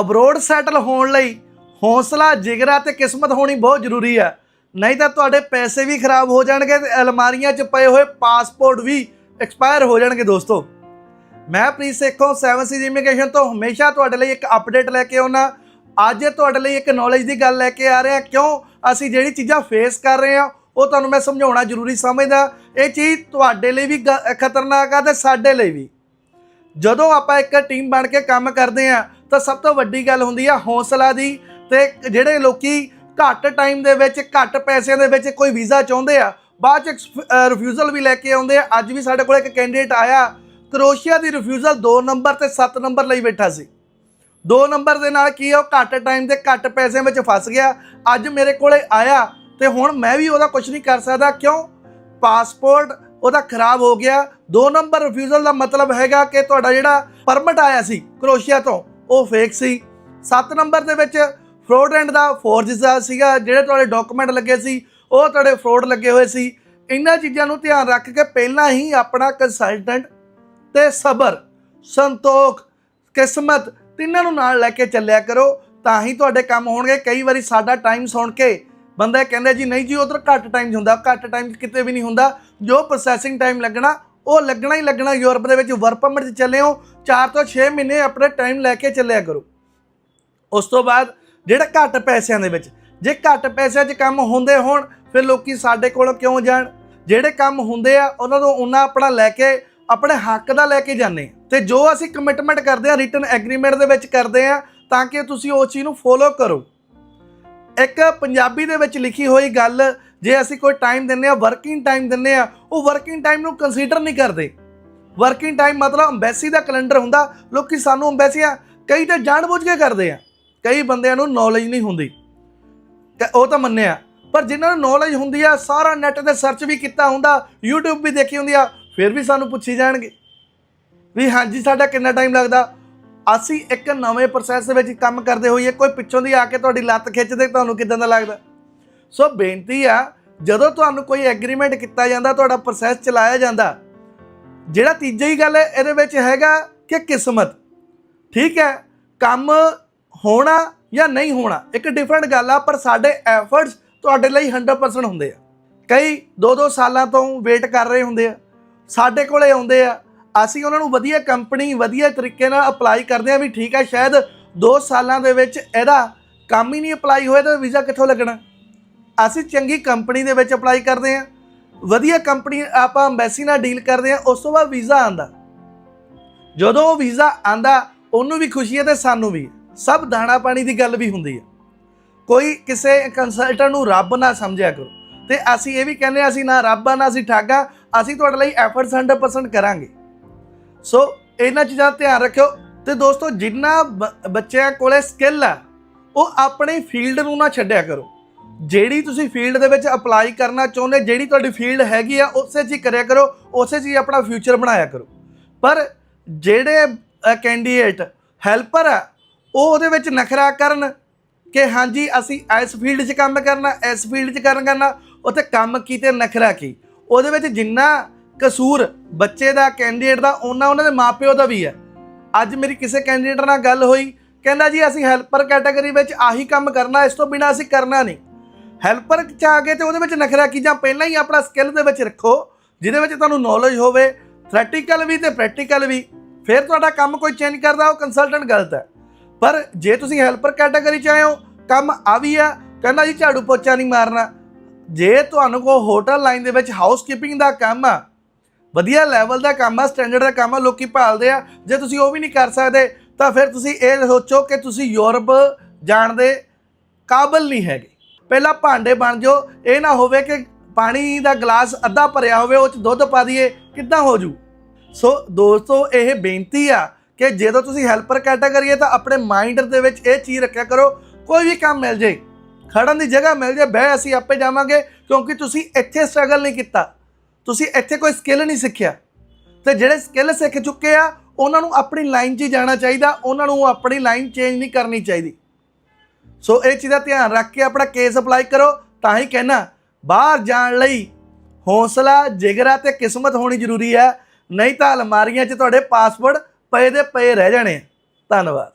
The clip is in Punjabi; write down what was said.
ਅਬਰੋਡ ਸੈਟਲ ਹੋਣ ਲਈ ਹੌਸਲਾ, ਜਿਗਰਾ ਤੇ ਕਿਸਮਤ ਹੋਣੀ ਬਹੁਤ ਜ਼ਰੂਰੀ ਹੈ ਨਹੀਂ ਤਾਂ ਤੁਹਾਡੇ ਪੈਸੇ ਵੀ ਖਰਾਬ ਹੋ ਜਾਣਗੇ ਤੇ ਅਲਮਾਰੀਆਂ 'ਚ ਪਏ ਹੋਏ ਪਾਸਪੋਰਟ ਵੀ ਐਕਸਪਾਇਰ ਹੋ ਜਾਣਗੇ ਦੋਸਤੋ। ਮੈਂ ਪ੍ਰੀਤ ਸੇਖੋਂ 7 ਸੀਜ਼ ਇਮੀਗ੍ਰੇਸ਼ਨ ਤੋਂ ਹਮੇਸ਼ਾ ਤੁਹਾਡੇ ਲਈ ਇੱਕ ਅਪਡੇਟ ਲੈ ਕੇ ਆਉਣਾ ਅੱਜ ਤੁਹਾਡੇ ਲਈ ਇੱਕ ਨੌਲੇਜ ਦੀ ਗੱਲ ਲੈ ਕੇ ਆ ਰਿਹਾ, ਕਿਉਂ? ਅਸੀਂ ਜਿਹੜੀ ਚੀਜ਼ਾਂ ਫੇਸ ਕਰ ਰਹੇ ਹਾਂ, ਉਹ ਤੁਹਾਨੂੰ ਮੈਂ ਸਮਝਾਉਣਾ ਜ਼ਰੂਰੀ ਸਮਝਦਾ। ਇਹ ਚੀਜ਼ ਤੁਹਾਡੇ ਲਈ ਵੀ ਗ- ਖਤਰਨਾਕ ਆ ਤੇ ਸਾਡੇ ਲਈ ਵੀ। ਜਦੋਂ ਆਪਾਂ ਇੱਕ ਟੀਮ ਬਣ ਕੇ ਕੰਮ ਕਰਦੇ ਆ ਤਾਂ ਸਭ ਤੋਂ ਵੱਡੀ ਗੱਲ ਹੁੰਦੀ ਆ ਹੌਸਲਾ ਦੀ ਤੇ ਜਿਹੜੇ ਲੋਕੀ ਘੱਟ ਟਾਈਮ ਦੇ ਵਿੱਚ ਘੱਟ ਪੈਸਿਆਂ ਦੇ ਵਿੱਚ ਕੋਈ ਵੀਜ਼ਾ ਚਾਹੁੰਦੇ ਆ ਬਾਅਦ ਚ ਰਿਫਿਊਜ਼ਲ ਵੀ ਲੈ ਕੇ ਆਉਂਦੇ ਆ। ਅੱਜ ਵੀ ਸਾਡੇ ਕੋਲ ਇੱਕ ਕੈਂਡੀਡੇਟ ਆਇਆ ਕਰੋਸ਼ੀਆ ਦੀ ਰਿਫਿਊਜ਼ਲ 2 ਨੰਬਰ ਤੇ 7 ਨੰਬਰ ਲਈ ਬੈਠਾ ਸੀ। 2 ਨੰਬਰ ਦੇ ਨਾਲ ਕੀ ਆ, ਉਹ ਘੱਟ ਟਾਈਮ ਤੇ ਘੱਟ ਪੈਸਿਆਂ ਵਿੱਚ ਫਸ ਗਿਆ। ਅੱਜ ਮੇਰੇ ਕੋਲੇ ਆਇਆ ਤੇ ਹੁਣ ਮੈਂ ਵੀ ਉਹਦਾ ਕੁਝ ਨਹੀਂ ਕਰ ਸਕਦਾ ਕਿਉਂ? ਪਾਸਪੋਰਟ ਉਹਦਾ ਖਰਾਬ ਹੋ ਗਿਆ। 2 ਨੰਬਰ ਰਿਫਿਊਜ਼ਲ ਦਾ ਮਤਲਬ ਹੈਗਾ ਕਿ ਤੁਹਾਡਾ ਜਿਹੜਾ ਪਰਮਿਟ ਆਇਆ ਸੀ ਕਰੋਸ਼ੀਆ ਤੋਂ ਉਹ ਫੇਕ ਸੀ। 7 ਨੰਬਰ ਦੇ ਵਿੱਚ ਫਰੋਡ ਐਂਡ ਦਾ ਫੋਰਜ ਸੀਗਾ, ਜਿਹੜੇ ਤੁਹਾਡੇ ਡਾਕੂਮੈਂਟ ਲੱਗੇ ਸੀ, ਉਹ ਤੁਹਾਡੇ ਫਰੋਡ ਲੱਗੇ ਹੋਏ ਸੀ। ਇਹਨਾਂ ਚੀਜ਼ਾਂ ਨੂੰ ਧਿਆਨ ਰੱਖ ਕੇ ਪਹਿਲਾਂ ਹੀ ਆਪਣਾ ਕੰਸਲਟੈਂਟ ਤੇ ਸਬਰ, ਸੰਤੋਖ, ਕਿਸਮਤ ਤਿੰਨਾਂ ਨੂੰ ਨਾਲ ਲੈ ਕੇ ਚੱਲਿਆ ਕਰੋ, ਤਾਂ ਹੀ ਤੁਹਾਡੇ ਕੰਮ ਹੋਣਗੇ। ਕਈ ਵਾਰੀ ਸਾਡਾ ਟਾਈਮ ਸੁਣ ਕੇ ਬੰਦਾ ਕਹਿੰਦਾ ਜੀ, ਨਹੀਂ ਜੀ, ਉਧਰ ਘੱਟ ਟਾਈਮ ਹੁੰਦਾ, ਘੱਟ ਟਾਈਮ ਕਿਤੇ ਵੀ ਨਹੀਂ ਹੁੰਦਾ। ਜੋ ਪ੍ਰੋਸੈਸਿੰਗ ਟਾਈਮ ਲੱਗਣਾ ਉਹ ਲੱਗਣਾ ਹੀ ਲੱਗਣਾ ਯੂਰਪ ਦੇ ਵਿੱਚ ਵਰਕ ਪਰਮਿਟ 'ਚ ਚੱਲੇ ਹੋ 4 ਤੋਂ 6 ਮਹੀਨੇ ਆਪਣੇ ਟਾਈਮ ਲੈ ਕੇ ਚੱਲਿਆ ਕਰੋ। ਉਸ ਤੋਂ ਬਾਅਦ ਜਿਹੜਾ ਘੱਟ ਪੈਸਿਆਂ ਦੇ ਵਿੱਚ, ਜੇ ਘੱਟ ਪੈਸਿਆਂ 'ਚ ਕੰਮ ਹੁੰਦੇ ਹੋਣ, ਫਿਰ ਲੋਕੀ ਸਾਡੇ ਕੋਲੋਂ ਕਿਉਂ ਜਾਣ? ਜਿਹੜੇ ਕੰਮ ਹੁੰਦੇ ਆ, ਉਹਨਾਂ ਨੂੰ ਉਹਨਾਂ ਆਪਣਾ ਲੈ ਕੇ, ਆਪਣੇ ਹੱਕ ਦਾ ਲੈ ਕੇ ਜਾਂਦੇ ਆ। ਤੇ ਜੋ ਅਸੀਂ ਕਮਿਟਮੈਂਟ ਕਰਦੇ ਆ ਰਿਟਨ ਐਗਰੀਮੈਂਟ ਦੇ ਵਿੱਚ ਕਰਦੇ ਆ, ਤਾਂ ਕਿ ਤੁਸੀਂ ਉਸ ਚੀਜ਼ ਨੂੰ ਫੋਲੋ ਕਰੋ। ਇੱਕ ਪੰਜਾਬੀ ਦੇ ਵਿੱਚ ਲਿਖੀ ਹੋਈ ਗੱਲ ਜੇ ਅਸੀਂ ਕੋਈ ਟਾਈਮ ਦਿੰਨੇ ਆ ਵਰਕਿੰਗ ਟਾਈਮ ਦਿੰਨੇ ਆ ਉਹ ਵਰਕਿੰਗ ਟਾਈਮ ਨੂੰ ਕੰਸੀਡਰ ਨਹੀਂ ਕਰਦੇ। ਵਰਕਿੰਗ ਟਾਈਮ ਮਤਲਬ ਅੰਬੈਸੀ ਦਾ ਕੈਲੰਡਰ ਹੁੰਦਾ, ਲੋਕੀ ਸਾਨੂੰ ਅੰਬੈਸੀਆਂ ਕਈ ਤਾਂ ਜਾਣਬੁੱਝ ਕੇ ਕਰਦੇ ਆ। ਕਈ ਬੰਦਿਆਂ ਨੂੰ ਨੌਲੇਜ ਨਹੀਂ ਹੁੰਦੀ। ਤੇ ਉਹ ਤਾਂ ਮੰਨਿਆ। ਪਰ ਜਿਨ੍ਹਾਂ ਨੂੰ ਨੌਲੇਜ ਹੁੰਦੀ ਆ, ਸਾਰਾ ਨੈਟ ਤੇ ਸਰਚ ਵੀ ਕੀਤਾ ਹੁੰਦਾ, YouTube ਵੀ ਦੇਖੀ ਹੁੰਦੀ ਆ, ਫਿਰ ਵੀ ਸਾਨੂੰ ਪੁੱਛੀ ਜਾਣਗੇ। ਵੀ ਹਾਂਜੀ, ਸਾਡਾ ਕਿੰਨਾ ਟਾਈਮ ਲੱਗਦਾ? ਅਸੀਂ ਇੱਕ ਨਵੇਂ ਪ੍ਰੋਸੈਸ ਦੇ ਵਿੱਚ ਕੰਮ ਕਰਦੇ ਹੋਈਏ, ਕੋਈ ਪਿੱਛੋਂ ਦੀ ਆ ਕੇ ਤੁਹਾਡੀ ਲੱਤ ਖਿੱਚਦੇ, ਤੁਹਾਨੂੰ ਕਿਦਾਂ ਦਾ ਲੱਗਦਾ? ਸੋ ਬੇਨਤੀ ਆ, ਜਦੋਂ ਤੁਹਾਨੂੰ ਕੋਈ ਐਗਰੀਮੈਂਟ ਕੀਤਾ ਜਾਂਦਾ, ਤੁਹਾਡਾ ਪ੍ਰੋਸੈਸ ਚਲਾਇਆ ਜਾਂਦਾ, ਜਿਹੜਾ ਤੀਜੀ ਹੀ ਗੱਲ ਹੈ ਇਹਦੇ ਵਿੱਚ ਹੈਗਾ ਕਿ ਕਿਸਮਤ। ਠੀਕ ਹੈ, ਕੰਮ ਹੋਣਾ ਜਾਂ ਨਹੀਂ ਹੋਣਾ, ਇੱਕ ਡਿਫਰੈਂਟ ਗੱਲ ਆ, ਪਰ ਸਾਡੇ ਐਫਰਟਸ ਤੁਹਾਡੇ ਲਈ 100% ਹੁੰਦੇ ਆ। ਕਈ 2-2 ਸਾਲਾਂ ਤੋਂ ਵੇਟ ਕਰ ਰਹੇ ਹੁੰਦੇ ਆ, ਸਾਡੇ ਕੋਲੇ ਆਉਂਦੇ ਆ, ਅਸੀਂ ਉਹਨਾਂ ਨੂੰ ਵਧੀਆ ਕੰਪਨੀ ਵਧੀਆ ਤਰੀਕੇ ਨਾਲ ਅਪਲਾਈ ਕਰਦੇ ਆ ਵੀ ਠੀਕ ਆ ਸ਼ਾਇਦ 2 ਸਾਲਾਂ ਦੇ ਵਿੱਚ ਇਹਦਾ ਕੰਮ ਹੀ ਨਹੀਂ ਅਪਲਾਈ ਹੋਇਆ ਤਾਂ ਵੀਜ਼ਾ ਕਿੱਥੋਂ ਲੱਗਣਾ। ਅਸੀਂ ਚੰਗੀ ਕੰਪਨੀ ਦੇ ਵਿੱਚ ਅਪਲਾਈ ਕਰਦੇ ਆ ਵਧੀਆ ਕੰਪਨੀ ਆਪਾਂ ਐਮਬੈਸੀ ਨਾਲ ਡੀਲ ਕਰਦੇ ਆ ਉਸ ਤੋਂ ਬਾਅਦ ਵੀਜ਼ਾ ਆਂਦਾ ਜਦੋਂ ਉਹ ਵੀਜ਼ਾ ਆਂਦਾ ਉਹਨੂੰ ਵੀ ਖੁਸ਼ੀ ਹੈ ਤੇ ਸਾਨੂੰ ਵੀ। ਸਭ ਦਾਣਾ ਪਾਣੀ ਦੀ ਗੱਲ ਵੀ ਹੁੰਦੀ ਹੈ। ਕੋਈ ਕਿਸੇ ਕੰਸਲਟੈਂਟ ਨੂੰ ਰੱਬ ਨਾ ਸਮਝਿਆ ਕਰੋ। ਤੇ ਅਸੀਂ ਇਹ ਵੀ ਕਹਿੰਦੇ ਹਾਂ, ਅਸੀਂ ਨਾ ਰੱਬ ਆ ਨਾ ਅਸੀਂ ਠਾਗਾ ਅਸੀਂ ਤੁਹਾਡੇ ਲਈ ਐਫਰਟਸ 100% ਕਰਾਂਗੇ। ਸੋ ਇਹਨਾਂ ਚੀਜ਼ਾਂ ਦਾ ਧਿਆਨ ਰੱਖਿਓ। ਤੇ ਦੋਸਤੋ ਜਿੰਨਾ ਬ- ਬੱਚਿਆਂ ਕੋਲੇ ਸਕਿੱਲ ਆ ਉਹ ਆਪਣੇ ਫੀਲਡ ਨੂੰ ਨਾ ਛੱਡਿਆ ਕਰੋ। ਜਿਹੜੀ ਤੁਸੀਂ ਫੀਲਡ ਦੇ ਵਿੱਚ ਅਪਲਾਈ ਕਰਨਾ ਚਾਹੁੰਦੇ, ਜਿਹੜੀ ਤੁਹਾਡੀ ਫੀਲਡ ਹੈਗੀ ਆ, ਉਸੇ 'ਚ ਹੀ ਕਰਿਆ ਕਰੋ, ਉਸੇ 'ਚ ਹੀ ਆਪਣਾ ਫਿਊਚਰ ਬਣਾਇਆ ਕਰੋ। ਪਰ ਜਿਹੜੇ ਕੈਂਡੀਡੇਟ ਹੈਲਪਰ ਆ, ਉਹ ਉਹਦੇ ਵਿੱਚ ਨਖਰਾ ਕਰਨ ਕਿ ਹਾਂਜੀ, ਅਸੀਂ ਇਸ ਫੀਲਡ 'ਚ ਕੰਮ ਕਰਨਾ, ਇਸ ਫੀਲਡ 'ਚ ਕਰਨ ਕਰਨਾ, ਉੱਥੇ ਕੰਮ ਕੀਤੇ ਨਖਰਾ ਕੀ? ਉਹਦੇ ਵਿੱਚ ਜਿੰਨਾ ਕਸੂਰ ਬੱਚੇ ਦਾ ਕੈਂਡੀਡੇਟ ਦਾ, ਉਹਨਾਂ ਉਹਨਾਂ ਦੇ ਮਾਪਿਓ ਦਾ ਵੀ ਹੈ। ਅੱਜ ਮੇਰੀ ਕਿਸੇ ਕੈਂਡੀਡੇਟ ਨਾਲ ਗੱਲ ਹੋਈ, ਕਹਿੰਦਾ ਜੀ, ਅਸੀਂ ਹੈਲਪਰ ਕੈਟਾਗਰੀ ਵਿੱਚ ਆਹੀ ਕੰਮ ਕਰਨਾ, ਇਸ ਤੋਂ ਬਿਨਾ ਅਸੀਂ ਕਰਨਾ ਨਹੀਂ। ਹੈਲਪਰ ਚ ਆ ਗਏ ਤੇ ਉਹਦੇ ਵਿੱਚ ਨਖਰਾ ਕੀ? ਜਾਂ ਪਹਿਲਾਂ ਹੀ ਆਪਣਾ ਸਕਿੱਲ ਦੇ ਵਿੱਚ ਰੱਖੋ, ਜਿਹਦੇ ਵਿੱਚ ਤੁਹਾਨੂੰ ਨੌਲੇਜ ਹੋਵੇ ਥਿਓਰੈਟੀਕਲ ਵੀ ਤੇ ਪ੍ਰੈਕਟੀਕਲ ਵੀ। ਫਿਰ ਤੁਹਾਡਾ ਕੰਮ ਕੋਈ ਚੇਂਜ ਕਰਦਾ, ਉਹ ਕੰਸਲਟੈਂਟ ਗਲਤ ਹੈ। ਪਰ ਜੇ ਤੁਸੀਂ ਹੈਲਪਰ ਕੈਟਾਗਰੀ ਚ ਆਏ ਹੋ, ਕੰਮ ਆ ਵੀ ਆ, ਕਹਿੰਦਾ ਜੀ ਝਾੜੂ ਪੋਚਾ ਨਹੀਂ ਮਾਰਨਾ। ਜੇ ਤੁਹਾਨੂੰ ਕੋ ਹੋਟਲ ਲਾਈਨ ਦੇ ਵਿੱਚ ਹਾਊਸਕੀਪਿੰਗ ਦਾ ਕੰਮ ਆ, ਵਧੀਆ ਲੈਵਲ ਦਾ ਕੰਮ ਆ ਸਟੈਂਡਰਡ ਦਾ ਕੰਮ ਆ, ਲੋਕੀ ਭਾਲਦੇ ਆ, ਜੇ ਤੁਸੀਂ ਉਹ ਵੀ ਨਹੀਂ ਕਰ ਸਕਦੇ, ਤਾਂ ਫਿਰ ਤੁਸੀਂ ਇਹ ਸੋਚੋ ਕਿ ਤੁਸੀਂ ਯੂਰਪ ਜਾਣ ਦੇ ਕਾਬਲ ਨਹੀਂ ਹੈਗੇ। ਪਹਿਲਾਂ ਭਾਂਡੇ ਬਣ ਜਾਓ, ਇਹ ਨਾ ਹੋਵੇ ਕਿ ਪਾਣੀ ਦਾ ਗਲਾਸ ਅੱਧਾ ਭਰਿਆ ਹੋਵੇ, ਉਹ ਚ ਦੁੱਧ ਪਾ ਦਈਏ, ਕਿੱਦਾਂ ਹੋ ਜੂ? ਸੋ ਦੋਸਤੋ, ਇਹ ਬੇਨਤੀ ਆ ਕਿ ਜਦੋਂ ਤੁਸੀਂ ਹੈਲਪਰ ਕੈਟਾਗਰੀ ਹੈ ਤਾਂ ਆਪਣੇ ਮਾਈਂਡ ਦੇ ਵਿੱਚ ਇਹ ਚੀਜ਼ ਰੱਖਿਆ ਕਰੋ, ਕੋਈ ਵੀ ਕੰਮ ਮਿਲ ਜੇ, ਖੜਨ ਦੀ ਜਗ੍ਹਾ ਮਿਲ ਜੇ, ਬਹਿ ਅਸੀਂ ਆਪੇ ਜਾਵਾਂਗੇ, ਕਿਉਂਕਿ ਤੁਸੀਂ ਇੱਥੇ ਸਟਰਗਲ ਨਹੀਂ ਕੀਤਾ, ਤੁਸੀਂ ਇੱਥੇ ਕੋਈ ਸਕਿੱਲ ਨਹੀਂ ਸਿੱਖਿਆ, ਤੇ ਜਿਹੜੇ ਸਕਿੱਲ ਸਿੱਖ ਚੁੱਕੇ ਆ, ਉਹਨਾਂ ਨੂੰ ਆਪਣੀ ਲਾਈਨ 'ਚ ਹੀ ਜਾਣਾ ਚਾਹੀਦਾ, ਉਹਨਾਂ ਨੂੰ ਆਪਣੀ ਲਾਈਨ ਚੇਂਜ ਨਹੀਂ ਕਰਨੀ ਚਾਹੀਦੀ। ਸੋ ਇਹ ਚੀਜ਼ ਦਾ ਧਿਆਨ ਰੱਖ ਕੇ ਆਪਣਾ ਕੇਸ ਅਪਲਾਈ ਕਰੋ, ਤਾਂ ਹੀ ਕਹਿਣਾ ਬਾਹਰ ਜਾਣ ਲਈ ਹੌਸਲਾ, ਜਿਗਰਾ ਤੇ ਕਿਸਮਤ ਹੋਣੀ ਜ਼ਰੂਰੀ ਹੈ। ਨਹੀਂ ਤਾਂ ਅਲਮਾਰੀਆਂ 'ਚ ਤੁਹਾਡੇ ਪਾਸਪੋਰਟ ਪਏ ਦੇ ਪਏ ਰਹਿ ਜਾਣੇ ਧੰਨਵਾਦ।